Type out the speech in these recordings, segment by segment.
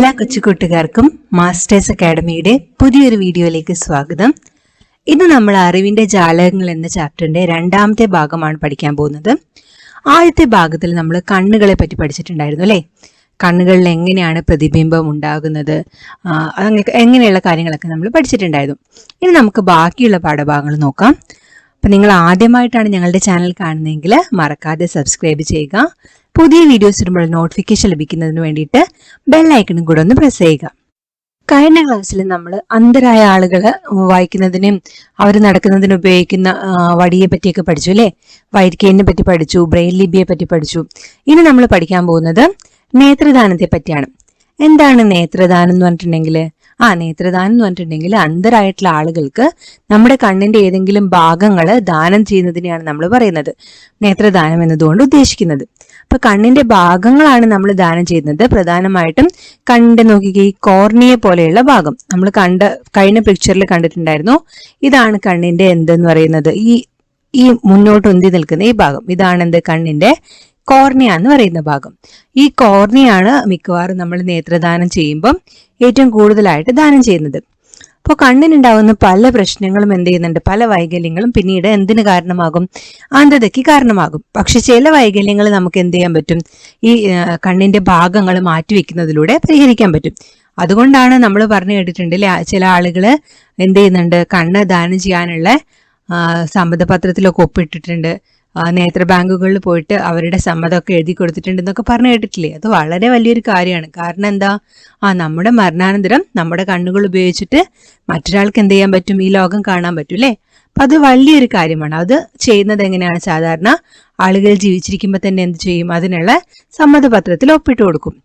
എല്ലാ കൊച്ചുകൂട്ടുകാർക്കും മാസ്റ്റേഴ്സ് അക്കാഡമിയുടെ പുതിയൊരു വീഡിയോയിലേക്ക് സ്വാഗതം. ഇന്ന് നമ്മൾ അറിവിന്റെ ജാലകങ്ങൾ എന്ന ചാപ്റ്ററിന്റെ രണ്ടാമത്തെ ഭാഗമാണ് പഠിക്കാൻ പോകുന്നത്. ആദ്യത്തെ ഭാഗത്തിൽ നമ്മൾ കണ്ണുകളെ പറ്റി പഠിച്ചിട്ടുണ്ടായിരുന്നു അല്ലേ? കണ്ണുകളിൽ എങ്ങനെയാണ് പ്രതിബിംബം ഉണ്ടാകുന്നത്? അങ്ങനെ എങ്ങനെയുള്ള കാര്യങ്ങളൊക്കെ നമ്മൾ പഠിച്ചിട്ടുണ്ടായിരുന്നു. ഇനി നമുക്ക് ബാക്കിയുള്ള പാഠഭാഗങ്ങൾ നോക്കാം. അപ്പം നിങ്ങൾ ആദ്യമായിട്ടാണ് ഞങ്ങളുടെ ചാനൽ കാണുന്നതെങ്കിൽ മറക്കാതെ സബ്സ്ക്രൈബ് ചെയ്യുക. പുതിയ വീഡിയോസ് വരുമ്പോൾ നോട്ടിഫിക്കേഷൻ ലഭിക്കുന്നതിന് വേണ്ടിയിട്ട് ബെല്ലൈക്കണും കൂടെ ഒന്ന് പ്രസ് ചെയ്യുക. കഴിഞ്ഞ ക്ലാസ്സിൽ നമ്മൾ അന്ധരായ ആളുകൾ വായിക്കുന്നതിനും അവർ നടക്കുന്നതിനും ഉപയോഗിക്കുന്ന വടിയെ പറ്റിയൊക്കെ പഠിച്ചു അല്ലേ? വൈറ്റ് പറ്റി പഠിച്ചു ബ്രെയിൻ ലിബിയെ പറ്റി പഠിച്ചു. ഇനി നമ്മൾ പഠിക്കാൻ പോകുന്നത് നേത്രദാനത്തെ പറ്റിയാണ്. എന്താണ് നേത്രദാനം എന്ന് പറഞ്ഞിട്ടുണ്ടെങ്കിൽ ആ നേത്രദാനം എന്ന് പറഞ്ഞിട്ടുണ്ടെങ്കിൽ അന്ധരായിട്ടുള്ള ആളുകൾക്ക് നമ്മുടെ കണ്ണിന്റെ ഏതെങ്കിലും ഭാഗങ്ങൾ ദാനം ചെയ്യുന്നതിനെയാണ് നമ്മൾ പറയുന്നത്. നേത്രദാനം എന്നതുകൊണ്ട് ഉദ്ദേശിക്കുന്നത്. അപ്പൊ കണ്ണിന്റെ ഭാഗങ്ങളാണ് നമ്മൾ ദാനം ചെയ്യുന്നത്. പ്രധാനമായിട്ടും കണ്ണിന്റെ നോക്കിക്കേ ഈ കോർണിയെ പോലെയുള്ള ഭാഗം. നമ്മൾ കണ്ട കഴിഞ്ഞ പിക്ചറിൽ കണ്ടിട്ടുണ്ടായിരുന്നു. ഇതാണ് കണ്ണിന്റെ എന്തെന്ന് പറയുന്നത്? ഈ ഈ മുന്നോട്ട് ഉന്തി നിൽക്കുന്ന ഈ ഭാഗം. ഇതാണ് എന്ത്? കണ്ണിന്റെ കോർണിയ എന്ന് പറയുന്ന ഭാഗം. ഈ കോർണിയാണ് മിക്കവാറും നമ്മൾ നേത്രദാനം ചെയ്യുമ്പം ഏറ്റവും കൂടുതലായിട്ട് ദാനം ചെയ്യുന്നത്. അപ്പോൾ കണ്ണിനുണ്ടാകുന്ന പല പ്രശ്നങ്ങളും എന്ത് ചെയ്യുന്നുണ്ട്? പല വൈകല്യങ്ങളും പിന്നീട് എന്തിന് കാരണമാകും? അന്ധതയ്ക്ക് കാരണമാകും. പക്ഷെ ചില വൈകല്യങ്ങൾ നമുക്ക് എന്ത് ചെയ്യാൻ പറ്റും? ഈ കണ്ണിന്റെ ഭാഗങ്ങൾ മാറ്റിവെക്കുന്നതിലൂടെ പരിഹരിക്കാൻ പറ്റും. അതുകൊണ്ടാണ് നമ്മൾ പറഞ്ഞു കേട്ടിട്ടുണ്ട് ചില ആളുകൾ എന്ത് ചെയ്യുന്നുണ്ട്? കണ്ണ് ദാനം ചെയ്യാനുള്ള സമ്മതപത്രത്തിലൊക്കെ ഒപ്പിട്ടിട്ടുണ്ട്. നേത്ര ബാങ്കുകളിൽ പോയിട്ട് അവരുടെ സമ്മതമൊക്കെ എഴുതി കൊടുത്തിട്ടുണ്ടെന്നൊക്കെ പറഞ്ഞു കേട്ടിട്ടില്ലേ? അത് വളരെ വലിയൊരു കാര്യമാണ്. കാരണം എന്താ? ആ നമ്മുടെ മരണാനന്തരം നമ്മുടെ കണ്ണുകൾ ഉപയോഗിച്ചിട്ട് മറ്റൊരാൾക്ക് എന്ത് ചെയ്യാൻ പറ്റും? ഈ ലോകം കാണാൻ പറ്റും അല്ലേ? അപ്പൊ അത് വലിയൊരു കാര്യമാണ്. അത് ചെയ്യുന്നത് എങ്ങനെയാണ്? സാധാരണ ആളുകൾ ജീവിച്ചിരിക്കുമ്പോൾ തന്നെ എന്ത് ചെയ്യും? അതിനുള്ള സമ്മതപത്രത്തിൽ ഒപ്പിട്ട് കൊടുക്കും.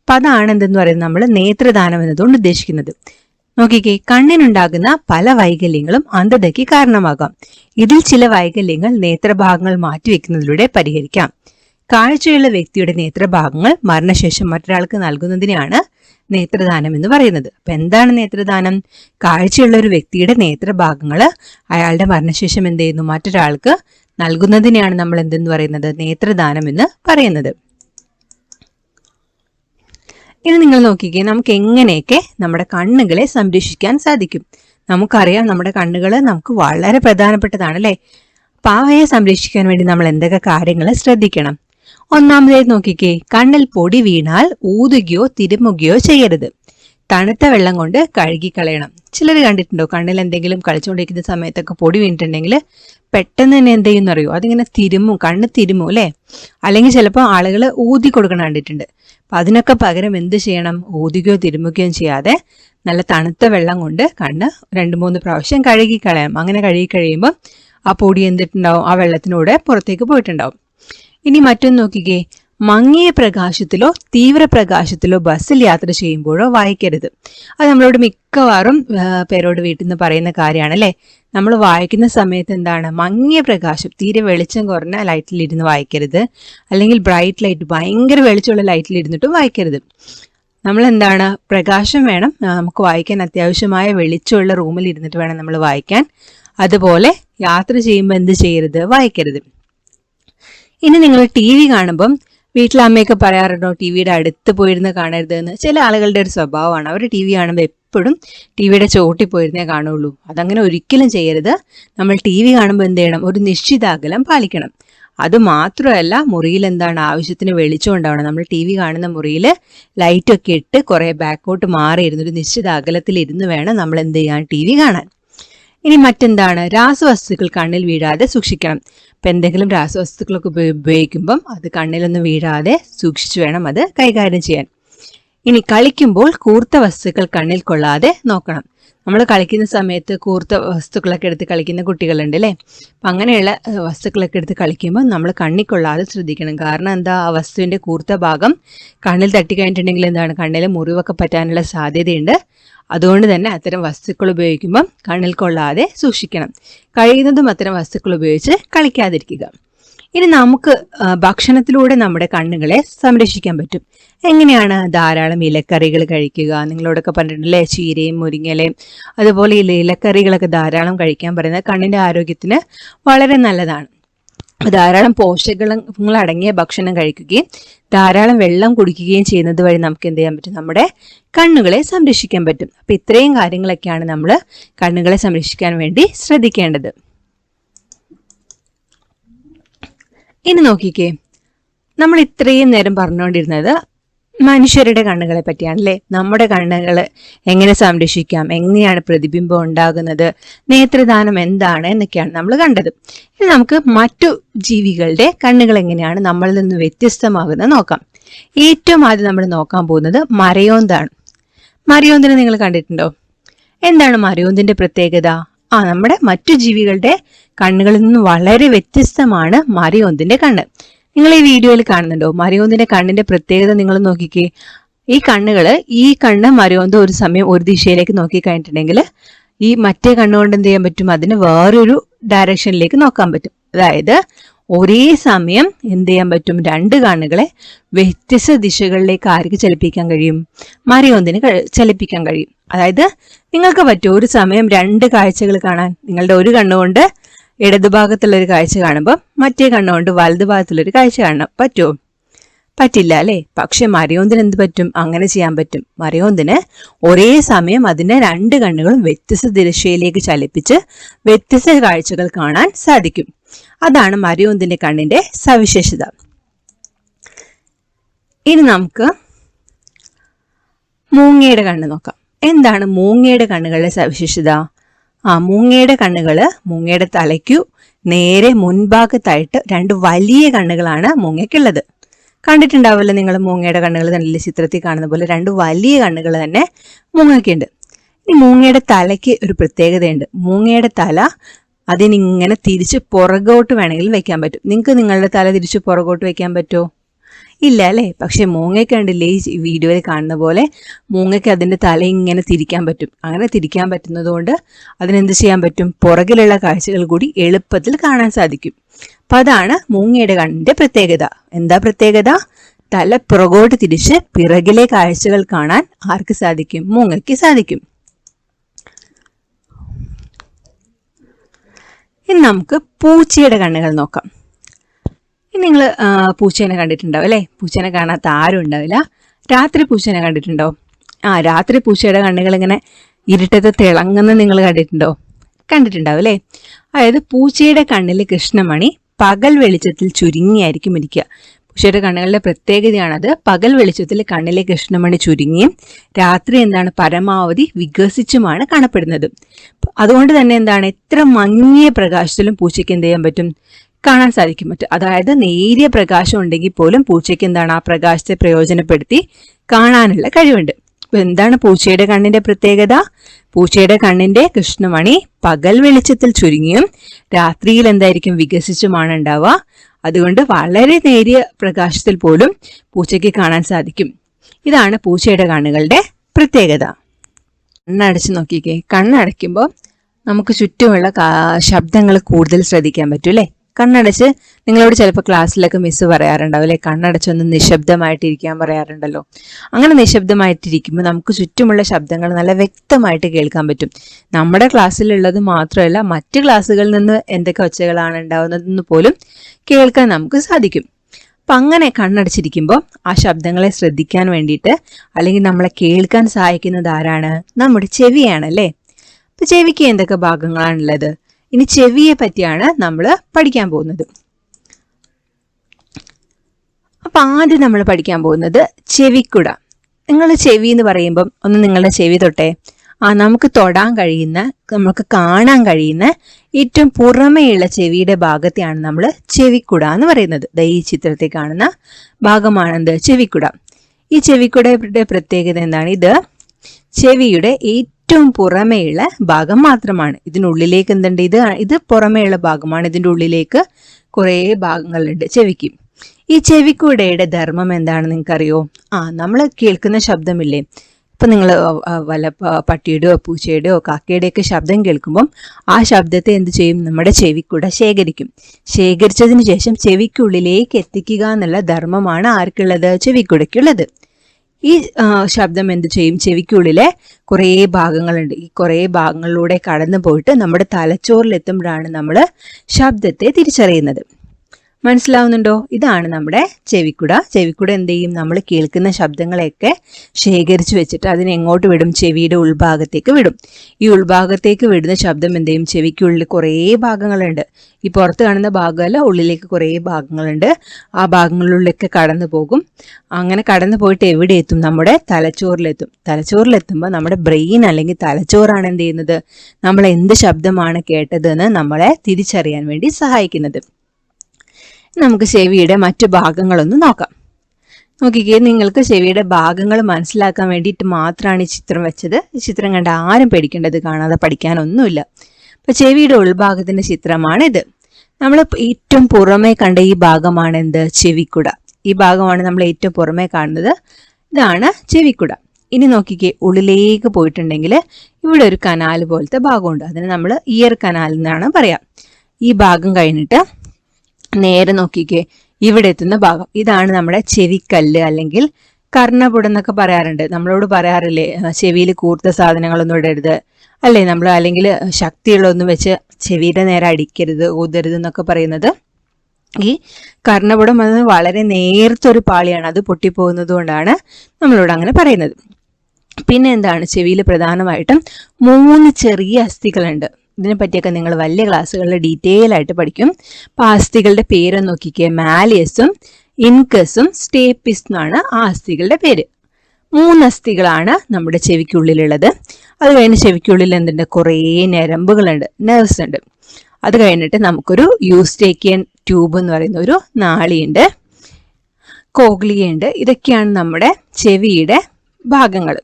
അപ്പൊ അതാണ് എന്തെന്ന് പറയുന്നത്? നമ്മൾ നേത്രദാനം എന്നതുകൊണ്ട് ഉദ്ദേശിക്കുന്നത്. നോക്കിക്കേ കണ്ണിനുണ്ടാകുന്ന പല വൈകല്യങ്ങളും അന്ധതയ്ക്ക് കാരണമാകാം. ഇതിൽ ചില വൈകല്യങ്ങൾ നേത്രഭാഗങ്ങൾ മാറ്റിവെക്കുന്നതിലൂടെ പരിഹരിക്കാം. കാഴ്ചയുള്ള വ്യക്തിയുടെ നേത്രഭാഗങ്ങൾ മരണശേഷം മറ്റൊരാൾക്ക് നൽകുന്നതിനെയാണ് നേത്രദാനം എന്ന് പറയുന്നത്. അപ്പൊ എന്താണ് നേത്രദാനം? കാഴ്ചയുള്ള ഒരു വ്യക്തിയുടെ നേത്രഭാഗങ്ങൾ അയാളുടെ മരണശേഷം എന്ത് ചെയ്യുന്നു? മറ്റൊരാൾക്ക് നൽകുന്നതിനെയാണ് നമ്മൾ എന്തെന്ന് പറയുന്നത്? നേത്രദാനം എന്ന് പറയുന്നത്. ഇനി നിങ്ങൾ നോക്കിക്കേ നമുക്ക് എങ്ങനെയൊക്കെ നമ്മുടെ കണ്ണുകളെ സംരക്ഷിക്കാൻ സാധിക്കും. നമുക്കറിയാം നമ്മുടെ കണ്ണുകൾ നമുക്ക് വളരെ പ്രധാനപ്പെട്ടതാണ് അല്ലേ പാവയെ സംരക്ഷിക്കാൻ വേണ്ടി നമ്മൾ എന്തൊക്കെ കാര്യങ്ങൾ ശ്രദ്ധിക്കണം? ഒന്നാമതായി നോക്കിക്കേ കണ്ണിൽ പൊടി വീണാൽ ഊതുകയോ തിരുമുകയോ ചെയ്യരുത്. തണുത്ത വെള്ളം കൊണ്ട് കഴുകിക്കളയണം. ചിലർ കണ്ടിട്ടുണ്ടോ? കണ്ണിൽ എന്തെങ്കിലും കളിച്ചുകൊണ്ടിരിക്കുന്ന സമയത്തൊക്കെ പൊടി വീണിട്ടുണ്ടെങ്കിൽ പെട്ടെന്ന് തന്നെ എന്ത് ചെയ്യുന്ന അറിയോ? അതിങ്ങനെ തിരുമ്മും കണ്ണ് തിരുമും അല്ലേ? അല്ലെങ്കിൽ ചിലപ്പോൾ ആളുകൾ ഊതി കൊടുക്കണ കണ്ടിട്ടുണ്ട്. അപ്പം അതിനൊക്കെ പകരം എന്ത് ചെയ്യണം? ഊതുകയോ തിരുമുകയോ ചെയ്യാതെ നല്ല തണുത്ത വെള്ളം കൊണ്ട് കണ്ണ് രണ്ട് മൂന്ന് പ്രാവശ്യം കഴുകി കളയാം അങ്ങനെ കഴുകി കഴിയുമ്പോൾ ആ പൊടി എന്തിട്ടുണ്ടാവും? ആ വെള്ളത്തിനൂടെ പുറത്തേക്ക് പോയിട്ടുണ്ടാവും. ഇനി മറ്റൊന്ന് നോക്കിക്കേ. മങ്ങിയ പ്രകാശത്തിലോ തീവ്ര പ്രകാശത്തിലോ ബസ്സിൽ യാത്ര ചെയ്യുമ്പോഴോ വായിക്കരുത്. അത് നമ്മളോട് മിക്കവാറും പേരോട് വീട്ടിൽ നിന്ന് പറയുന്ന കാര്യമാണ് അല്ലേ നമ്മൾ വായിക്കുന്ന സമയത്ത് എന്താണ്? മങ്ങിയ പ്രകാശം തീരെ വെളിച്ചം കുറഞ്ഞ ലൈറ്റിൽ ഇരുന്ന് വായിക്കരുത്. അല്ലെങ്കിൽ ബ്രൈറ്റ് ലൈറ്റ് ഭയങ്കര വെളിച്ചമുള്ള ലൈറ്റിൽ ഇരുന്നിട്ടും വായിക്കരുത്. നമ്മൾ എന്താണ് പ്രകാശം വേണം നമുക്ക് വായിക്കാൻ അത്യാവശ്യമായ വെളിച്ചമുള്ള റൂമിൽ ഇരുന്നിട്ട് വേണം നമ്മൾ വായിക്കാൻ. അതുപോലെ യാത്ര ചെയ്യുമ്പോൾ എന്ത് ചെയ്യരുത്? വായിക്കരുത്. ഇനി നിങ്ങൾ ടി വി കാണുമ്പം വീട്ടിലെ അമ്മയൊക്കെ പറയാറുണ്ടോ ടി വിയുടെ അടുത്ത് പോയിരുന്ന് കാണരുത് എന്ന് ചില ആളുകളുടെ ഒരു സ്വഭാവമാണ്. അവർ ടി വി കാണുമ്പോൾ എപ്പോഴും ടി വിയുടെ ചോട്ടിൽ പോയിരുന്നേ കാണുള്ളൂ. അതങ്ങനെ ഒരിക്കലും ചെയ്യരുത്. നമ്മൾ ടി വി കാണുമ്പോൾ എന്ത് ചെയ്യണം? ഒരു നിശ്ചിത അകലം പാലിക്കണം. അത് മാത്രമല്ല മുറിയിൽ എന്താണ് ആവശ്യത്തിന് വെളിച്ചം ഉണ്ടാവണം. നമ്മൾ ടി വി കാണുന്ന മുറിയിൽ ലൈറ്റൊക്കെ ഇട്ട് കുറേ ബാക്കോട്ട് മാറി ഇരുന്ന് ഒരു നിശ്ചിത അകലത്തിൽ ഇരുന്ന് വേണം നമ്മൾ എന്ത് ചെയ്യാൻ ടി വി കാണാൻ. ഇനി മറ്റെന്താണ്? രാസവസ്തുക്കൾ കണ്ണിൽ വീഴാതെ സൂക്ഷിക്കണം. ഇപ്പം എന്തെങ്കിലും രാസവസ്തുക്കളൊക്കെ ഉപയോ- ഉപയോഗിക്കുമ്പം അത് കണ്ണിലൊന്നും വീഴാതെ സൂക്ഷിച്ചു വേണം അത് കൈകാര്യം ചെയ്യാൻ. ഇനി കളിക്കുമ്പോൾ കൂർത്ത വസ്തുക്കൾ കണ്ണിൽ കൊള്ളാതെ നോക്കണം. നമ്മൾ കളിക്കുന്ന സമയത്ത് കൂർത്ത വസ്തുക്കളൊക്കെ എടുത്ത് കളിക്കുന്ന കുട്ടികളുണ്ട് അല്ലേ? അപ്പം അങ്ങനെയുള്ള വസ്തുക്കളൊക്കെ എടുത്ത് കളിക്കുമ്പോൾ നമ്മൾ കണ്ണിൽ കൊള്ളാതെ ശ്രദ്ധിക്കണം. കാരണം എന്താ? ആ വസ്തുവിന്റെ കൂർത്ത ഭാഗം കണ്ണിൽ തട്ടി തട്ടിക്കഴിഞ്ഞിട്ടുണ്ടെങ്കിൽ എന്താണ്? കണ്ണിൽ മുറിവൊക്കെ പറ്റാനുള്ള സാധ്യതയുണ്ട്. അതുകൊണ്ട് തന്നെ അത്തരം വസ്തുക്കൾ ഉപയോഗിക്കുമ്പം കണ്ണിൽ കൊള്ളാതെ സൂക്ഷിക്കണം. കഴിയുന്നതും അത്തരം വസ്തുക്കൾ ഉപയോഗിച്ച് കളിക്കാതിരിക്കുക. ഇനി നമുക്ക് ഭക്ഷണത്തിലൂടെ നമ്മുടെ കണ്ണുകളെ സംരക്ഷിക്കാൻ പറ്റും. എങ്ങനെയാണ് ധാരാളം ഇലക്കറികൾ കഴിക്കുക? നിങ്ങളോടൊക്കെ പറഞ്ഞിട്ടുണ്ടല്ലേ ചീരയും മുരിങ്ങലയും അതുപോലെ ഇല ഇലക്കറികളൊക്കെ ധാരാളം കഴിക്കാൻ പറയുന്നത് കണ്ണിന്റെ ആരോഗ്യത്തിന് വളരെ നല്ലതാണ്. ധാരാളം പോഷകങ്ങൾ അടങ്ങിയ ഭക്ഷണം കഴിക്കുകയും ധാരാളം വെള്ളം കുടിക്കുകയും ചെയ്യുന്നത് വഴി നമുക്ക് എന്ത് ചെയ്യാൻ പറ്റും? നമ്മുടെ കണ്ണുകളെ സംരക്ഷിക്കാൻ പറ്റും. അപ്പൊ ഇത്രയും കാര്യങ്ങളൊക്കെയാണ് നമ്മൾ കണ്ണുകളെ സംരക്ഷിക്കാൻ വേണ്ടി ശ്രദ്ധിക്കേണ്ടത്. ഇനി നോക്കിക്കേ. നമ്മൾ ഇത്രയും നേരം പറഞ്ഞുകൊണ്ടിരുന്നത് മനുഷ്യരുടെ കണ്ണുകളെ പറ്റിയാണ് അല്ലേ നമ്മുടെ കണ്ണുകൾ എങ്ങനെ സംരക്ഷിക്കാം? എങ്ങനെയാണ് പ്രതിബിംബം ഉണ്ടാകുന്നത്? നേത്രദാനം എന്താണ് എന്നൊക്കെയാണ് നമ്മൾ കണ്ടത്. ഇനി നമുക്ക് മറ്റു ജീവികളുടെ കണ്ണുകൾ എങ്ങനെയാണ് നമ്മളിൽ നിന്ന് വ്യത്യസ്തമാകുന്നത് നോക്കാം. ഏറ്റവും ആദ്യം നമ്മൾ നോക്കാൻ പോകുന്നത് മരയോന്താണ്. മരയോന്തിനെ നിങ്ങൾ കണ്ടിട്ടുണ്ടോ? എന്താണ് മരയോന്തിന്റെ പ്രത്യേകത? ആ നമ്മുടെ മറ്റു ജീവികളുടെ കണ്ണുകളിൽ നിന്ന് വളരെ വ്യത്യസ്തമാണ് മരയോന്തിന്റെ കണ്ണ്. നിങ്ങൾ ഈ വീഡിയോയിൽ കാണുന്നുണ്ടോ? മരയോന്തിന്റെ കണ്ണിന്റെ പ്രത്യേകത നിങ്ങൾ നോക്കിക്കേ. ഈ കണ്ണുകൾ ഈ കണ്ണ് മരിയോന്ത ഒരു സമയം ഒരു ദിശയിലേക്ക് നോക്കി കഴിഞ്ഞിട്ടുണ്ടെങ്കിൽ ഈ മറ്റേ കണ്ണുകൊണ്ട് എന്ത് ചെയ്യാൻ പറ്റും? അതിന് വേറൊരു ഡയറക്ഷനിലേക്ക് നോക്കാൻ പറ്റും. അതായത് ഒരേ സമയം എന്ത് ചെയ്യാൻ പറ്റും? രണ്ട് കണ്ണുകളെ വ്യത്യസ്ത ദിശകളിലേക്ക് ആർക്ക് ചലിപ്പിക്കാൻ കഴിയും? മരയോന്തിന് ചലിപ്പിക്കാൻ കഴിയും. അതായത് നിങ്ങൾക്ക് പറ്റും ഒരു സമയം രണ്ട് കാഴ്ചകൾ കാണാൻ. നിങ്ങളുടെ ഒരു കണ്ണുകൊണ്ട് ഇടതുഭാഗത്തുള്ള ഒരു കാഴ്ച കാണുമ്പോൾ മറ്റേ കണ്ണുകൊണ്ട് വലതുഭാഗത്തുള്ള ഒരു കാഴ്ച കാണണം പറ്റുമോ? പറ്റില്ല അല്ലേ? പക്ഷെ മരയോന്തിന് എന്ത് പറ്റും? അങ്ങനെ ചെയ്യാൻ പറ്റും. മരയോന്തിന് ഒരേ സമയം അതിന്റെ രണ്ട് കണ്ണുകളും വ്യത്യസ്ത ദിശയിലേക്ക് ചലിപ്പിച്ച് വ്യത്യസ്ത കാഴ്ചകൾ കാണാൻ സാധിക്കും. അതാണ് മറിയോന്തിന്റെ കണ്ണിന്റെ സവിശേഷത. ഇനി നമുക്ക് മൂങ്ങയുടെ കണ്ണ് നോക്കാം. എന്താണ് മൂങ്ങയുടെ കണ്ണുകളുടെ സവിശേഷത? ആ മൂങ്ങയുടെ കണ്ണുകൾ മൂങ്ങയുടെ തലയ്ക്കു നേരെ മുൻഭാഗത്തായിട്ട് രണ്ട് വലിയ കണ്ണുകളാണ് മൂങ്ങയ്ക്കുള്ളത്. കണ്ടിട്ടുണ്ടാവില്ല നിങ്ങൾ മൂങ്ങയുടെ കണ്ണുകൾ നല്ല ചിത്രത്തിൽ കാണുന്ന പോലെ രണ്ട് വലിയ കണ്ണുകൾ തന്നെ മൂങ്ങയ്ക്കുണ്ട്. ഇനി മൂങ്ങയുടെ തലയ്ക്ക് ഒരു പ്രത്യേകതയുണ്ട്. മൂങ്ങയുടെ തല അതിനിങ്ങനെ തിരിച്ച് പുറകോട്ട് വേണമെങ്കിൽ വെക്കാൻ പറ്റും. നിങ്ങൾക്ക് നിങ്ങളുടെ തല തിരിച്ച് പുറകോട്ട് വെക്കാൻ പറ്റുമോ? ഇല്ല അല്ലേ? പക്ഷെ മൂങ്ങയ്ക്ക് കണ്ടില്ലേ ഈ വീഡിയോയിൽ കാണുന്ന പോലെ മൂങ്ങയ്ക്ക് അതിന്റെ തല ഇങ്ങനെ തിരിക്കാൻ പറ്റും. അങ്ങനെ തിരിക്കാൻ പറ്റുന്നതുകൊണ്ട് അതിനെന്ത് ചെയ്യാൻ പറ്റും? പുറകിലുള്ള കാഴ്ചകൾ കൂടി എളുപ്പത്തിൽ കാണാൻ സാധിക്കും. അപ്പം അതാണ് മൂങ്ങയുടെ കണ്ണിന്റെ പ്രത്യേകത. എന്താ പ്രത്യേകത? തല പുറകോട്ട് തിരിച്ച് പിറകിലെ കാഴ്ചകൾ കാണാൻ ആർക്ക് സാധിക്കും? മൂങ്ങയ്ക്ക് സാധിക്കും. ഇനി നമുക്ക് പൂച്ചയുടെ കണ്ണുകൾ നോക്കാം. ഇനി നിങ്ങൾ പൂച്ചേനെ കണ്ടിട്ടുണ്ടാവും അല്ലേ? പൂച്ചേനെ കാണാത്ത ആരും ഉണ്ടാവില്ല. രാത്രി പൂച്ചേനെ കണ്ടിട്ടുണ്ടോ? ആ രാത്രി പൂച്ചയുടെ കണ്ണുകൾ ഇങ്ങനെ ഇരുട്ടത്ത് തിളങ്ങുന്ന നിങ്ങൾ കണ്ടിട്ടുണ്ടോ? കണ്ടിട്ടുണ്ടാവും അല്ലേ? അതായത് പൂച്ചയുടെ കണ്ണിൽ കൃഷ്ണമണി പകൽ വെളിച്ചത്തിൽ ചുരുങ്ങിയായിരിക്കും ഇരിക്കുക. പൂച്ചയുടെ കണ്ണുകളുടെ പ്രത്യേകതയാണത് പകൽ വെളിച്ചത്തിൽ കണ്ണിലെ കൃഷ്ണമണി ചുരുങ്ങിയും രാത്രി എന്താണ് പരമാവധി വികസിച്ചുമാണ് കാണപ്പെടുന്നത്. അതുകൊണ്ട് തന്നെ എന്താണ് എത്ര മങ്ങിയ പ്രകാശത്തിലും പൂച്ചയ്ക്ക് എന്ത് ചെയ്യാൻ പറ്റും? കാണാൻ സാധിക്കും പറ്റും അതായത് നേരിയ പ്രകാശം ഉണ്ടെങ്കിൽ പോലും പൂച്ചയ്ക്ക് എന്താണ് ആ പ്രകാശത്തെ പ്രയോജനപ്പെടുത്തി കാണാനുള്ള കഴിവുണ്ട്. എന്താണ് പൂച്ചയുടെ കണ്ണിന്റെ പ്രത്യേകത? പൂച്ചയുടെ കണ്ണിന്റെ കൃഷ്ണമണി പകൽ വെളിച്ചത്തിൽ ചുരുങ്ങിയും രാത്രിയിൽ എന്തായിരിക്കും വികസിച്ചുമാണ് ഉണ്ടാവുക. അതുകൊണ്ട് വളരെ നേരിയ പ്രകാശത്തിൽ പോലും പൂച്ചയ്ക്ക് കാണാൻ സാധിക്കും. ഇതാണ് പൂച്ചയുടെ കണ്ണുകളുടെ പ്രത്യേകത. കണ്ണടച്ച് നോക്കിക്കേ. കണ്ണടയ്ക്കുമ്പോൾ നമുക്ക് ചുറ്റുമുള്ള ശബ്ദങ്ങൾ കൂടുതൽ ശ്രദ്ധിക്കാൻ പറ്റും അല്ലേ? കണ്ണടച്ച് നിങ്ങളോട് ചിലപ്പോൾ ക്ലാസ്സിലൊക്കെ മിസ്സ് പറയാറുണ്ടാവും അല്ലെ? കണ്ണടച്ചൊന്ന് നിശബ്ദമായിട്ടിരിക്കാൻ പറയാറുണ്ടല്ലോ. അങ്ങനെ നിശബ്ദമായിട്ടിരിക്കുമ്പോൾ നമുക്ക് ചുറ്റുമുള്ള ശബ്ദങ്ങൾ നല്ല വ്യക്തമായിട്ട് കേൾക്കാൻ പറ്റും. നമ്മുടെ ക്ലാസ്സിലുള്ളത് മാത്രമല്ല മറ്റ് ക്ലാസ്സുകളിൽ നിന്ന് എന്തൊക്കെ ഒച്ചകളാണ് ഉണ്ടാവുന്നതെന്ന് പോലും കേൾക്കാൻ നമുക്ക് സാധിക്കും. അപ്പം അങ്ങനെ കണ്ണടച്ചിരിക്കുമ്പോൾ ആ ശബ്ദങ്ങളെ ശ്രദ്ധിക്കാൻ വേണ്ടിയിട്ട് അല്ലെങ്കിൽ നമ്മളെ കേൾക്കാൻ സഹായിക്കുന്നത് ആരാണ്? നമ്മുടെ ചെവിയാണ് അല്ലേ? അപ്പം ചെവിക്ക് എന്തൊക്കെ ഭാഗങ്ങളാണുള്ളത് ഇനി ചെവിയെ പറ്റിയാണ് നമ്മൾ പഠിക്കാൻ പോകുന്നത്. അപ്പൊ ആദ്യം നമ്മൾ പഠിക്കാൻ പോകുന്നത് ചെവിക്കുട. നിങ്ങൾ ചെവി എന്ന് പറയുമ്പം ഒന്ന് നിങ്ങളുടെ ചെവി തൊട്ടേ. ആ നമുക്ക് തൊടാൻ കഴിയുന്ന നമുക്ക് കാണാൻ കഴിയുന്ന ഏറ്റവും പുറമേയുള്ള ചെവിയുടെ ഭാഗത്തെയാണ് നമ്മൾ ചെവിക്കുട എന്ന് പറയുന്നത്. ഈ ചിത്രത്തിൽ കാണുന്ന ഭാഗമാണെന്ത്? ചെവിക്കുട. ഈ ചെവിക്കുടയുടെ പ്രത്യേകത എന്താണ്? ഇത് ചെവിയുടെ ഏറ്റവും പുറമേയുള്ള ഭാഗം മാത്രമാണ്. ഇതിനുള്ളിലേക്ക് എന്തുണ്ട്? ഇത് ഇത് പുറമേയുള്ള ഭാഗമാണ്. ഇതിന്റെ ഉള്ളിലേക്ക് കുറേ ഭാഗങ്ങളുണ്ട്. ചെവിക്ക്. ഈ ചെവിക്കൂടെയുടെ ധർമ്മം എന്താണെന്ന് നിങ്ങൾക്കറിയോ? ആ നമ്മൾ കേൾക്കുന്ന ശബ്ദമില്ലേ? ഇപ്പം നിങ്ങൾ വല്ല പട്ടിയുടെയോ പൂച്ചയുടെയോ കാക്കയുടെയൊക്കെ ശബ്ദം കേൾക്കുമ്പം ആ ശബ്ദത്തെ എന്ത് ചെയ്യും? നമ്മുടെ ചെവിക്കൂടെ ശേഖരിക്കും. ശേഖരിച്ചതിന് ശേഷം ചെവിക്കുള്ളിലേക്ക് എത്തിക്കുക എന്നുള്ള ധർമ്മമാണ് ആർക്കുള്ളത്? ചെവിക്കുടയ്ക്കുള്ളത്. ഈ ശബ്ദം എന്ത് ചെയ്യും? ചെവിക്കുള്ളിലെ കുറേ ഭാഗങ്ങളുണ്ട്. ഈ കുറേ ഭാഗങ്ങളിലൂടെ കടന്നു പോയിട്ട് നമ്മുടെ തലച്ചോറിലെത്തുമ്പോഴാണ് നമ്മൾ ശബ്ദത്തെ തിരിച്ചറിയുന്നത്. മനസ്സിലാവുന്നുണ്ടോ? ഇതാണ് നമ്മുടെ ചെവിക്കുട. ചെവിക്കുട എന്ത് ചെയ്യും? നമ്മൾ കേൾക്കുന്ന ശബ്ദങ്ങളെയൊക്കെ ശേഖരിച്ച് വെച്ചിട്ട് അതിനെ എങ്ങോട്ട് വിടും? ചെവിയുടെ ഉൾഭാഗത്തേക്ക് വിടും. ഈ ഉൾഭാഗത്തേക്ക് വിടുന്ന ശബ്ദം എന്ത് ചെയ്യും? ചെവിക്കുള്ളിൽ കുറേ ഭാഗങ്ങളുണ്ട്. ഈ പുറത്ത് കാണുന്ന ഭാഗമല്ല ഉള്ളിലേക്ക് കുറേ ഭാഗങ്ങളുണ്ട്. ആ ഭാഗങ്ങളിലൊക്കെ കടന്നു പോകും. അങ്ങനെ കടന്നു പോയിട്ട് എവിടെ എത്തും? നമ്മുടെ തലച്ചോറിലെത്തും. തലച്ചോറിലെത്തുമ്പോൾ നമ്മുടെ ബ്രെയിൻ അല്ലെങ്കിൽ തലച്ചോറാണ് എന്ത് ചെയ്യുന്നത്? നമ്മൾ എന്ത് ശബ്ദമാണ് കേട്ടതെന്ന് നമ്മളെ തിരിച്ചറിയാൻ വേണ്ടി സഹായിക്കുന്നത്. നമുക്ക് ചെവിയുടെ മറ്റു ഭാഗങ്ങളൊന്ന് നോക്കാം. നോക്കിക്കേ നിങ്ങൾക്ക് ചെവിയുടെ ഭാഗങ്ങൾ മനസ്സിലാക്കാൻ വേണ്ടിയിട്ട് മാത്രമാണ് ഈ ചിത്രം വെച്ചത്. ഈ ചിത്രം കണ്ട ആരും പേടിക്കേണ്ടത് കാണാതെ പഠിക്കാനൊന്നുമില്ല. അപ്പൊ ചെവിയുടെ ഉൾഭാഗത്തിന്റെ ചിത്രമാണിത്. നമ്മൾ ഏറ്റവും പുറമേ കണ്ട ഈ ഭാഗമാണ് എന്ത്? ചെവിക്കുട. ഈ ഭാഗമാണ് നമ്മൾ ഏറ്റവും പുറമേ കാണുന്നത്. ഇതാണ് ചെവിക്കുട. ഇനി നോക്കിക്കേ ഉള്ളിലേക്ക് പോയിട്ടുണ്ടെങ്കിൽ ഇവിടെ ഒരു കനാൽ പോലത്തെ ഭാഗമുണ്ട്. അതിന് നമ്മൾ ഇയർ കനാൽ എന്നാണ് പറയാം. ഈ ഭാഗം കഴിഞ്ഞിട്ട് നേരെ നോക്കിക്കേ. ഇവിടെ എത്തുന്ന ഭാഗം. ഇതാണ് നമ്മുടെ ചെവിക്കല്ല് അല്ലെങ്കിൽ കർണപുടം എന്നൊക്കെ പറയാറുണ്ട്. നമ്മളോട് പറയാറില്ലേ ചെവിയിൽ കൂർത്ത സാധനങ്ങളൊന്നും ഇടരുത്. അല്ലേ? നമ്മൾ അല്ലെങ്കിൽ ശക്തിയുള്ളതൊന്നും വെച്ച് ചെവിയുടെ നേരെ അടിക്കരുത് ഊതരുത് എന്നൊക്കെ പറയുന്നത്. ഈ കർണപുടം അത് വളരെ നേർത്തൊരു പാളിയാണ്. അത് പൊട്ടിപ്പോകുന്നത് കൊണ്ടാണ് നമ്മളോട് അങ്ങനെ പറയുന്നത്. പിന്നെ എന്താണ്? ചെവിയിൽ പ്രധാനമായിട്ടും മൂന്ന് ചെറിയ അസ്ഥികളുണ്ട്. ഇതിനെ പറ്റിയൊക്കെ നിങ്ങൾ വലിയ ക്ലാസ്സുകളിൽ ഡീറ്റെയിൽ ആയിട്ട് പഠിക്കും. പാസ്തികളുടെ പേര് നോക്കിക്കേ. മാലിയസും ഇൻകസും സ്റ്റേപ്പിസ് എന്നാണ് ആ അസ്ഥികളുടെ പേര്. മൂന്ന് അസ്ഥികളാണ് നമ്മുടെ ചെവിക്കുള്ളിലുള്ളത്. അത് കഴിഞ്ഞ് ചെവിക്കുള്ളിൽ എന്തുണ്ട്? കുറേ ഞരമ്പുകളുണ്ട്. നെർവ്സ് ഉണ്ട്. അത് കഴിഞ്ഞിട്ട് നമുക്കൊരു യൂസ്റ്റേക്കിയൻ ട്യൂബ് എന്ന് പറയുന്ന ഒരു നാളിയുണ്ട്. കോഗ്ലിയുണ്ട്. ഇതൊക്കെയാണ് നമ്മുടെ ചെവിയുടെ ഭാഗങ്ങൾ.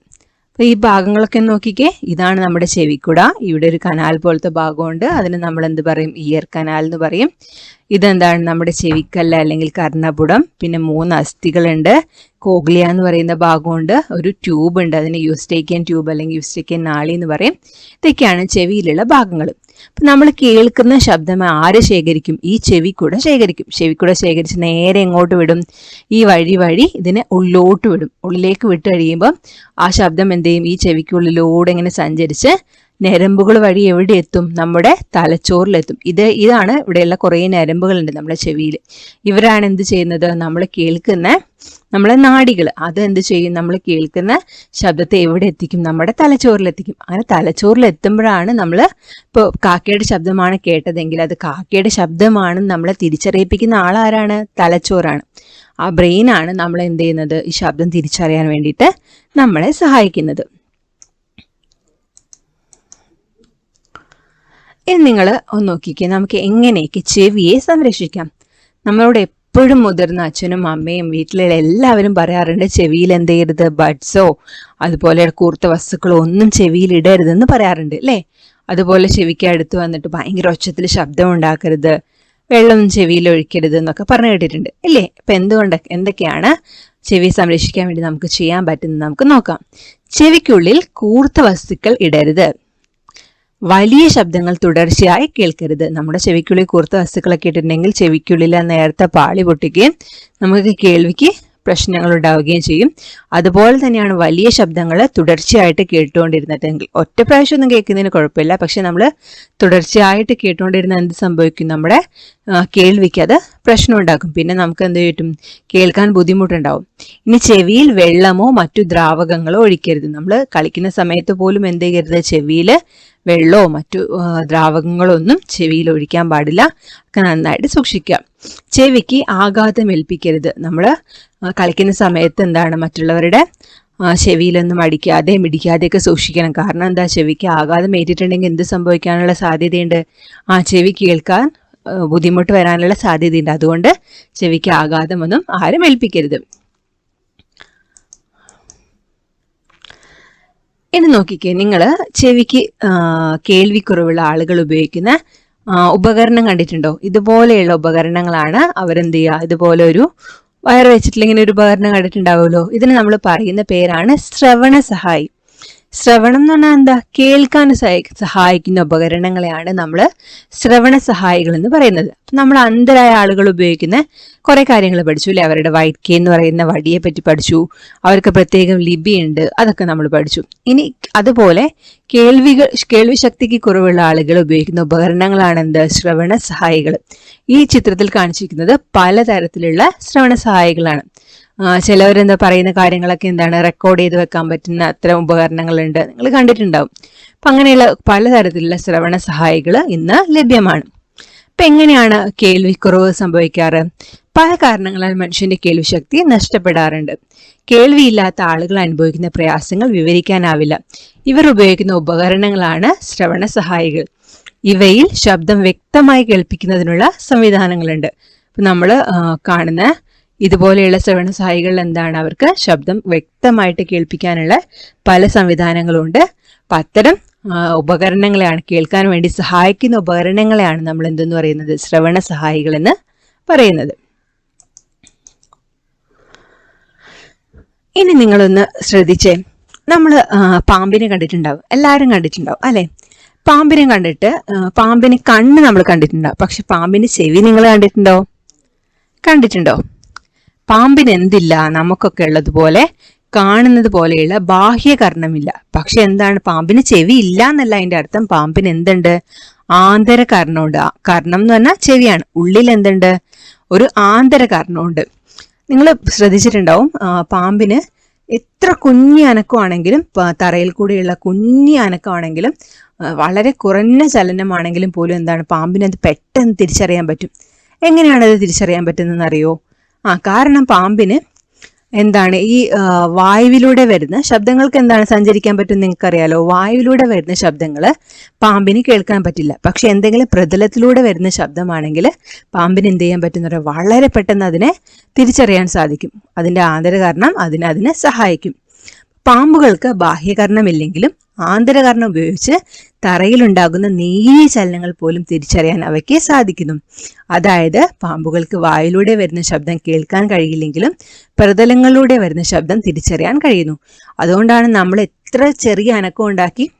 ഈ ഭാഗങ്ങളൊക്കെ നോക്കിക്കേ. ഇതാണ് നമ്മുടെ ചെവിക്കുട. ഇവിടെ ഒരു കനാൽ പോലത്തെ ഭാഗമുണ്ട്. അതിന് നമ്മൾ എന്ത് പറയും? ഇയർ കനാൽ എന്ന് പറയും. ഇതെന്താണ് നമ്മുടെ ചെവിക്കല്ല അല്ലെങ്കിൽ കർണപുടം? പിന്നെ മൂന്ന് അസ്ഥികളുണ്ട്. കോഗ്ലിയ എന്ന് പറയുന്ന ഭാഗമുണ്ട്. ഒരു ട്യൂബ് ഉണ്ട് അതിന് യൂസ്റ്റേക്കിയൻ ട്യൂബ് അല്ലെങ്കിൽ യൂസ്റ്റേക്കിയൻ നാളി എന്ന് പറയും. ഇതൊക്കെയാണ് ചെവിയിലുള്ള ഭാഗങ്ങൾ. നമ്മൾ കേൾക്കുന്ന ശബ്ദം ആര് ശേഖരിക്കും? ഈ ചെവി ചെവിക്കൂടെ ശേഖരിക്കും. ചെവിക്കൂടെ ശേഖരിച്ച് നേരെ എങ്ങോട്ട് വിടും? ഈ വഴി വഴി ഇതിനെ ഉള്ളിലോട്ട് വിടും. ഉള്ളിലേക്ക് വിട്ട് കഴിയുമ്പോൾ ആ ശബ്ദം എന്ത് ചെയ്യും? ഈ ചെവിക്കുള്ളിലൂടെ ഇങ്ങനെ സഞ്ചരിച്ച് നരമ്പുകൾ വഴി എവിടെ എത്തും? നമ്മുടെ തലച്ചോറിലെത്തും. ഇത് ഇതാണ് ഇവിടെയുള്ള കുറേ ഞരമ്പുകളുണ്ട് നമ്മുടെ ചെവിയിൽ. ഇവരാണ് എന്ത് ചെയ്യുന്നത്? നമ്മൾ കേൾക്കുന്ന നമ്മളെ നാടികൾ. അത് എന്ത് ചെയ്യും? നമ്മൾ കേൾക്കുന്ന ശബ്ദത്തെ എവിടെ എത്തിക്കും? നമ്മുടെ തലച്ചോറിലെത്തിക്കും. അങ്ങനെ തലച്ചോറിൽ എത്തുമ്പോഴാണ് നമ്മൾ ഇപ്പോൾ കാക്കയുടെ ശബ്ദമാണ് കേട്ടതെങ്കിൽ അത് കാക്കയുടെ ശബ്ദമാണെന്ന് നമ്മളെ തിരിച്ചറിയിപ്പിക്കുന്ന ആളാരാണ്? തലച്ചോറാണ്. ആ ബ്രെയിനാണ് നമ്മൾ എന്ത് ചെയ്യുന്നത്? ഈ ശബ്ദം തിരിച്ചറിയാൻ വേണ്ടിയിട്ട് നമ്മളെ സഹായിക്കുന്നത്. ഇനി നിങ്ങൾ ഒന്ന് നോക്കിക്കേ. നമുക്ക് എങ്ങനെയൊക്കെ ചെവിയെ സംരക്ഷിക്കാം? നമ്മളോട് എപ്പോഴും മുതിർന്ന അച്ഛനും അമ്മയും വീട്ടിലെ എല്ലാവരും പറയാറുണ്ട് ചെവിയിൽ എന്ത് ചെയ്യരുത്? ബഡ്സോ അതുപോലെ കൂർത്ത വസ്തുക്കളോ ഒന്നും ചെവിയിൽ ഇടരുതെന്ന് പറയാറുണ്ട് അല്ലേ? അതുപോലെ ചെവിക്ക് അടുത്ത് വന്നിട്ട് ഭയങ്കര ഒച്ചത്തിൽ ശബ്ദം ഉണ്ടാക്കരുത് വെള്ളം ചെവിയിൽ ഒഴിക്കരുത് എന്നൊക്കെ പറഞ്ഞു കേട്ടിട്ടുണ്ട് അല്ലേ ഇപ്പൊ എന്തുകൊണ്ട് എന്തൊക്കെയാണ് ചെവി സംരക്ഷിക്കാൻ വേണ്ടി നമുക്ക് ചെയ്യാൻ പറ്റുന്നത്? നമുക്ക് നോക്കാം. ചെവിക്കുള്ളിൽ കൂർത്ത വസ്തുക്കൾ ഇടരുത്. വലിയ ശബ്ദങ്ങൾ തുടർച്ചയായി കേൾക്കരുത്. നമ്മുടെ ചെവിക്കുള്ളിൽ കൂർത്ത വസ്തുക്കളൊക്കെ ഇട്ടിട്ടുണ്ടെങ്കിൽ ചെവിക്കുള്ളിൽ നേരത്തെ പാളി പൊട്ടുകയും നമുക്ക് കേൾവിക്ക് പ്രശ്നങ്ങൾ ഉണ്ടാവുകയും ചെയ്യും. അതുപോലെ തന്നെയാണ് വലിയ ശബ്ദങ്ങൾ തുടർച്ചയായിട്ട് കേട്ടുകൊണ്ടിരുന്നതെങ്കിൽ ഒറ്റ പ്രാവശ്യം ഒന്നും കേൾക്കുന്നതിന് കുഴപ്പമില്ല. പക്ഷെ നമ്മൾ തുടർച്ചയായിട്ട് കേട്ടുകൊണ്ടിരുന്ന എന്ത് സംഭവിക്കും? നമ്മുടെ കേൾവിക്ക് അത് പ്രശ്നം ഉണ്ടാക്കും. പിന്നെ നമുക്ക് എന്ത് ചെയ്യും കേൾക്കാൻ ബുദ്ധിമുട്ടുണ്ടാവും. ഇനി ചെവിയിൽ വെള്ളമോ മറ്റു ദ്രാവകങ്ങളോ ഒഴിക്കരുത്. നമ്മൾ കളിക്കുന്ന സമയത്ത് പോലും എന്ത് ചെയ്യരുത്? ചെവിയിൽ വെള്ളമോ മറ്റു ദ്രാവകങ്ങളോ ഒന്നും ചെവിയിൽ ഒഴിക്കാൻ പാടില്ല. ഒക്കെ നന്നായിട്ട് സൂക്ഷിക്കുക. ചെവിക്ക് ആഘാതം ഏൽപ്പിക്കരുത്. നമ്മൾ കളിക്കുന്ന സമയത്ത് എന്താണ് മറ്റുള്ളവരുടെ ചെവിയിലൊന്നും അടിക്കാതെ മിടിക്കാതെയൊക്കെ സൂക്ഷിക്കണം. കാരണം എന്താ ചെവിക്ക് ആഘാതം ഏറ്റിട്ടുണ്ടെങ്കിൽ എന്ത് സംഭവിക്കാനുള്ള സാധ്യതയുണ്ട്? ആ ചെവി കേൾക്കാൻ ബുദ്ധിമുട്ട് വരാനുള്ള സാധ്യതയുണ്ട്. അതുകൊണ്ട് ചെവിക്ക് ആഘാതമൊന്നും ആരും ഏൽപ്പിക്കരുത്. ഇനി നോക്കിക്കേ നിങ്ങൾ ചെവിക്ക് കേൾവിക്കുറവുള്ള ആളുകൾ ഉപയോഗിക്കുന്ന ഉപകരണം കണ്ടിട്ടുണ്ടോ? ഇതുപോലെയുള്ള ഉപകരണങ്ങളാണ് അവരെന്ത് ചെയ്യുക? ഇതുപോലെ ഒരു വയർ വെച്ചിട്ടില്ല ഒരു ഉപകരണം കണ്ടിട്ടുണ്ടാവുമല്ലോ. ഇതിന് നമ്മൾ പറയുന്ന പേരാണ് ശ്രവണ സഹായി ശ്രവണം എന്ന് പറഞ്ഞാൽ എന്താ? കേൾക്കാൻ സഹായി- സഹായിക്കുന്ന ഉപകരണങ്ങളെയാണ് നമ്മൾ ശ്രവണ സഹായികൾ എന്ന് പറയുന്നത്. നമ്മൾ അന്ധരായ ആളുകൾ ഉപയോഗിക്കുന്ന കുറെ കാര്യങ്ങൾ പഠിച്ചു അല്ലെ? അവരുടെ വൈറ്റ് കെ എന്ന് പറയുന്ന വടിയെ പറ്റി പഠിച്ചു. അവർക്ക് പ്രത്യേകം ലിബി ഉണ്ട് അതൊക്കെ നമ്മൾ പഠിച്ചു. ഇനി അതുപോലെ കേൾവികൾ കേൾവി ശക്തിക്ക് കുറവുള്ള ആളുകൾ ഉപയോഗിക്കുന്ന ഉപകരണങ്ങളാണ് എന്ത്? ശ്രവണ സഹായികൾ. ഈ ചിത്രത്തിൽ കാണിച്ചിരിക്കുന്നത് പലതരത്തിലുള്ള ശ്രവണ സഹായികളാണ്. ചിലവരെന്താ പറയുന്ന കാര്യങ്ങളൊക്കെ എന്താണ്? റെക്കോർഡ് ചെയ്ത് വെക്കാൻ പറ്റുന്ന അത്തരം ഉപകരണങ്ങളുണ്ട്. നിങ്ങൾ കണ്ടിട്ടുണ്ടാവും. അപ്പൊ അങ്ങനെയുള്ള പലതരത്തിലുള്ള ശ്രവണ സഹായികൾ ഇന്ന് ലഭ്യമാണ്. അപ്പൊ എങ്ങനെയാണ് കേൾവിക്കുറവ് സംഭവിക്കാറ്? പല കാരണങ്ങളാൽ മനുഷ്യന്റെ കേൾവി ശക്തി നഷ്ടപ്പെടാറുണ്ട്. കേൾവിയില്ലാത്ത ആളുകൾ അനുഭവിക്കുന്ന പ്രയാസങ്ങൾ വിവരിക്കാനാവില്ല. ഇവർ ഉപയോഗിക്കുന്ന ഉപകരണങ്ങളാണ് ശ്രവണ സഹായികൾ. ഇവയിൽ ശബ്ദം വ്യക്തമായി കേൾപ്പിക്കുന്നതിനുള്ള സംവിധാനങ്ങളുണ്ട്. നമ്മൾ കാണുന്ന ഇതുപോലെയുള്ള ശ്രവണ സഹായികൾ എന്താണ് അവർക്ക് ശബ്ദം വ്യക്തമായിട്ട് കേൾപ്പിക്കാനുള്ള പല സംവിധാനങ്ങളുണ്ട്. അപ്പം അത്തരം ഉപകരണങ്ങളെയാണ് കേൾക്കാൻ വേണ്ടി സഹായിക്കുന്ന ഉപകരണങ്ങളെയാണ് നമ്മൾ എന്തെന്ന് പറയുന്നത്? ശ്രവണ സഹായികൾ എന്ന് പറയുന്നത്. ഇനി നിങ്ങളൊന്ന് ശ്രദ്ധിച്ചേ. നമ്മൾ പാമ്പിനെ കണ്ടിട്ടുണ്ടാവും. എല്ലാവരും കണ്ടിട്ടുണ്ടാവും അല്ലേ? പാമ്പിനെ കണ്ടിട്ട് പാമ്പിന് കണ്ണ് നമ്മൾ കണ്ടിട്ടുണ്ടാവും. പക്ഷെ പാമ്പിന് ചെവി നിങ്ങൾ കണ്ടിട്ടുണ്ടോ? കണ്ടിട്ടുണ്ടോ? പാമ്പിന് എന്തില്ല നമുക്കൊക്കെ ഉള്ളതുപോലെ കാണുന്നത് പോലെയുള്ള ബാഹ്യകർണമില്ല. പക്ഷെ എന്താണ്? പാമ്പിന് ചെവി ഇല്ല എന്നല്ല അതിന്റെ അർത്ഥം. പാമ്പിന് എന്തുണ്ട് ആന്തര കർണമുണ്ട് കർണം എന്ന് പറഞ്ഞാൽ ചെവിയാണ്. ഉള്ളിൽ എന്തുണ്ട് ഒരു ആന്തര കർണമുണ്ട് നിങ്ങൾ ശ്രദ്ധിച്ചിട്ടുണ്ടാവും പാമ്പിന് എത്ര കുഞ്ഞി അനക്കമാണെങ്കിലും പ- തറയിൽ കൂടെയുള്ള കുഞ്ഞി അനക്കമാണെങ്കിലും വളരെ കുറഞ്ഞ ചലനമാണെങ്കിലും പോലും എന്താണ്? പാമ്പിന് അത് പെട്ടെന്ന് തിരിച്ചറിയാൻ പറ്റും. എങ്ങനെയാണ് അത് തിരിച്ചറിയാൻ പറ്റുന്നതെന്ന് അറിയോ ആ കാരണം പാമ്പിന് എന്താണ് ഈ വായുവിലൂടെ വരുന്ന ശബ്ദങ്ങൾക്ക് എന്താണ് സഞ്ചരിക്കാൻ പറ്റും നിങ്ങൾക്കറിയാലോ? വായുവിലൂടെ വരുന്ന ശബ്ദങ്ങൾ പാമ്പിന് കേൾക്കാൻ പറ്റില്ല. പക്ഷെ എന്തെങ്കിലും പ്രതലത്തിലൂടെ വരുന്ന ശബ്ദമാണെങ്കിൽ പാമ്പിന് എന്ത് ചെയ്യാൻ പറ്റുന്ന വളരെ പെട്ടെന്ന് അതിനെ തിരിച്ചറിയാൻ സാധിക്കും. അതിന്റെ ആന്തര കാരണം അതിനെ അതിനെ സഹായിക്കും. പാമ്പുകൾക്ക് ബാഹ്യകർണമില്ലെങ്കിലും ആന്തരകർണം ഉപയോഗിച്ച് തറയിലുണ്ടാകുന്ന നേരിയ ചലനങ്ങൾ പോലും തിരിച്ചറിയാൻ അവയ്ക്ക് സാധിക്കുന്നു. അതായത് പാമ്പുകൾക്ക് വായിലൂടെ വരുന്ന ശബ്ദം കേൾക്കാൻ കഴിയില്ലെങ്കിലും പ്രതലങ്ങളിലൂടെ വരുന്ന ശബ്ദം തിരിച്ചറിയാൻ കഴിയുന്നു. അതുകൊണ്ടാണ് നമ്മൾ എത്ര ചെറിയ അനക്കം ഉണ്ടാക്കി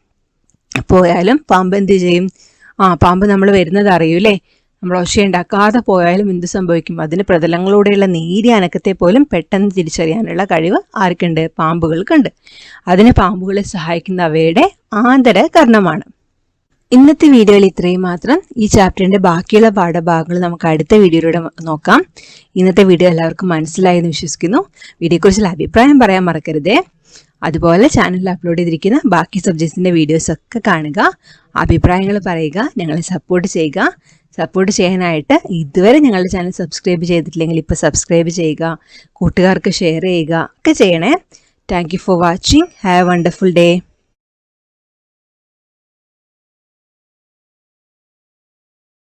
പോയാലും പാമ്പ് എന്ത് ചെയ്യും? ആ പാമ്പ് നമ്മൾ വരുന്നത് അറിയൂലേ നമ്മൾ ഒച്ചയുണ്ടാക്കാതെ പോയാലും എന്ത് സംഭവിക്കും? അതിന് പ്രതലങ്ങളോടെയുള്ള നേരിയ അനക്കത്തെ പോലും പെട്ടെന്ന് തിരിച്ചറിയാനുള്ള കഴിവ് ആർക്കുണ്ട്? പാമ്പുകൾക്കുണ്ട്. അതിന് പാമ്പുകളെ സഹായിക്കുന്ന അവയുടെ ആന്തര കർണമാണ് ഇന്നത്തെ വീഡിയോയിൽ ഇത്രയും മാത്രം. ഈ ചാപ്റ്ററിന്റെ ബാക്കിയുള്ള പാഠഭാഗങ്ങൾ നമുക്ക് അടുത്ത വീഡിയോയിലൂടെ നോക്കാം. ഇന്നത്തെ വീഡിയോ എല്ലാവർക്കും മനസ്സിലായെന്ന് വിശ്വസിക്കുന്നു. വീഡിയോയെക്കുറിച്ചുള്ള അഭിപ്രായം പറയാൻ മറക്കരുതേ. അതുപോലെ ചാനലിൽ അപ്ലോഡ് ചെയ്തിരിക്കുന്ന ബാക്കി സബ്ജക്ട്സിന്റെ വീഡിയോസ് ഒക്കെ കാണുക. അഭിപ്രായങ്ങൾ പറയുക. ഞങ്ങളെ സപ്പോർട്ട് ചെയ്യുക. സപ്പോർട്ട് ചെയ്യാനായിട്ട് ഇതുവരെ ഞങ്ങളുടെ ചാനൽ സബ്സ്ക്രൈബ് ചെയ്തിട്ടില്ലെങ്കിൽ ഇപ്പോൾ സബ്സ്ക്രൈബ് ചെയ്യുക കൂട്ടുകാർക്ക് ഷെയർ ചെയ്യുക ഒക്കെ ചെയ്യണേ. Thank you for watching have a wonderful day